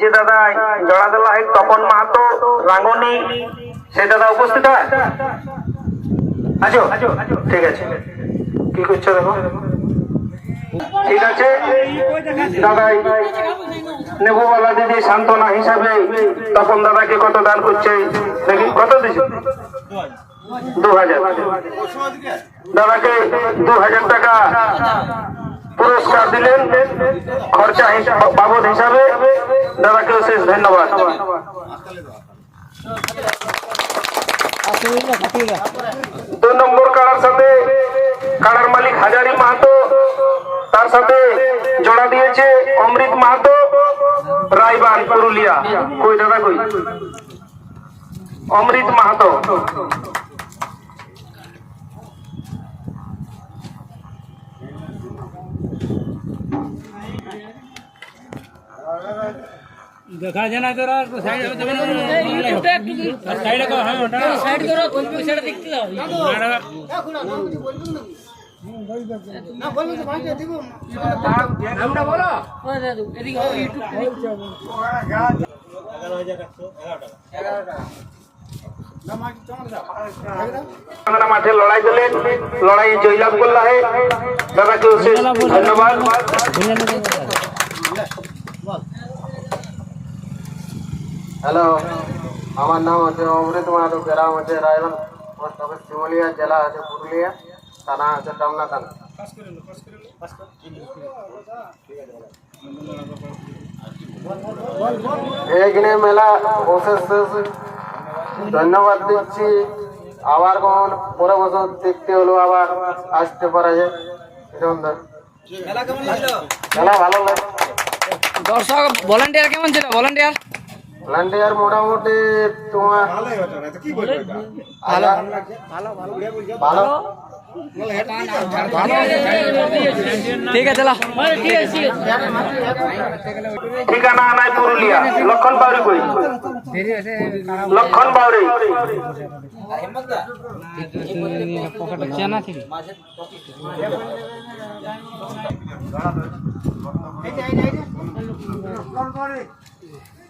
যে দাদা জড়া দেওয়া হয় তপন মাহাতো রাঙ্গনি, সে দাদা উপস্থিত হয়? আছো ঠিক আছে। কি করছ দেখো? ঠিক আছে। দাদাই নেবুওয়ালা দিদি সান্ত্বনা হিসাবে তপন দাদাকে কত দান করছে? দেখি, কত দিছে? দু হাজার। দাদাকে দু হাজার টাকা। পুরস্কার দিলেন খরচা বাবদ হিসাবে। দাদাকে অশেষ ধন্যবাদ। দু নম্বর কাড়ার সাথে কাড়ার মালিক হাজারি মাহাতো, তার সাথে জোড়া দিয়েছে অমৃত মাহাতো, রায়বান পুরুলিয়া। কই দাদা, কই? অমৃত মাহাতো। দেখা যায় না তোরা সাইড সাইড সাইড করো কোন পয়সাটা দেখতে দাও। নামটা বলো। এদিকে ইউটিউব আপনারা মাঠে লড়াই দিলেন লড়াই জয়লাভ করলা হে দাদাকে ধন্যবাদ। হ্যালো আমার নাম হচ্ছে অমৃত মাহাতো গ্রাম হচ্ছে রায়গঞ্জ পোস্ট অফিস শিমুলিয়া জেলা আছে পুরুলিয়া থানা আছে টামনা থানা এইখানে মেলা অশেষ শেষ ধন্যবাদ দিচ্ছি আবার কোন পরে বছর দেখতে হলো আবার আসতে পারা যায় এরকম ধর- মেলা ভালো লাগে দর্শক ভলান্টিয়ার কেমন ছিল ভলান্টিয়ার ভলান্টিয়ার মোটামুটি তোমার ভালো ভালো ঠিক আছে ঠিকানা নাই পুরুলিয়া লক্ষণ বাউরি কই? লক্ষণ বাউরি। চেনা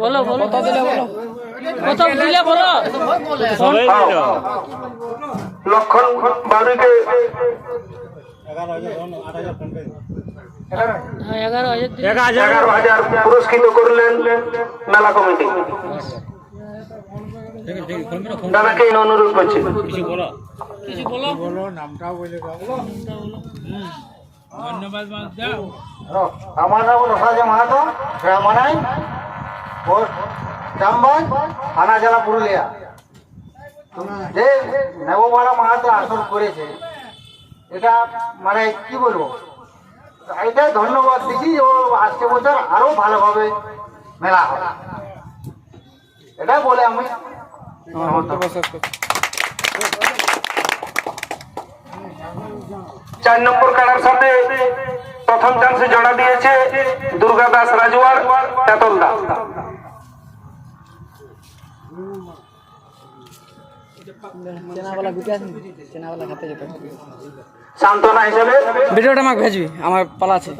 বলো বলো। কত দিলে বলো। কত দিলে বলো। লক্ষণ বাউরিকে হ্যাঁ, এগারো হাজার পুরস্কৃত করলেন মেলা কমিটি। দাদাকে অনুরোধ করছি। কিছু বলো। ধন্যবাদ বাদ দাও। আমার নাম রসাজা মাহাতো। গ্রামানাই পোস্ট জামবাজ থানা, জেলা পুরুলিয়া। যে নেবমালা মাহাতো আসন করেছে, এটা মানে কি বলব? এটা ধন্যবাদ দিচ্ছি ও আসছে বছর আরও ভালোভাবে মেলা হয় এটা বলে আমি। চার নম্বর কাড়ার সাথে প্রথম চান্সে জড়া দিয়েছে দুর্গা দাস রাজওয়ার চেনাওয়ালা ভিডিওটা আমাকে ভেজবি আমার পালা আছে।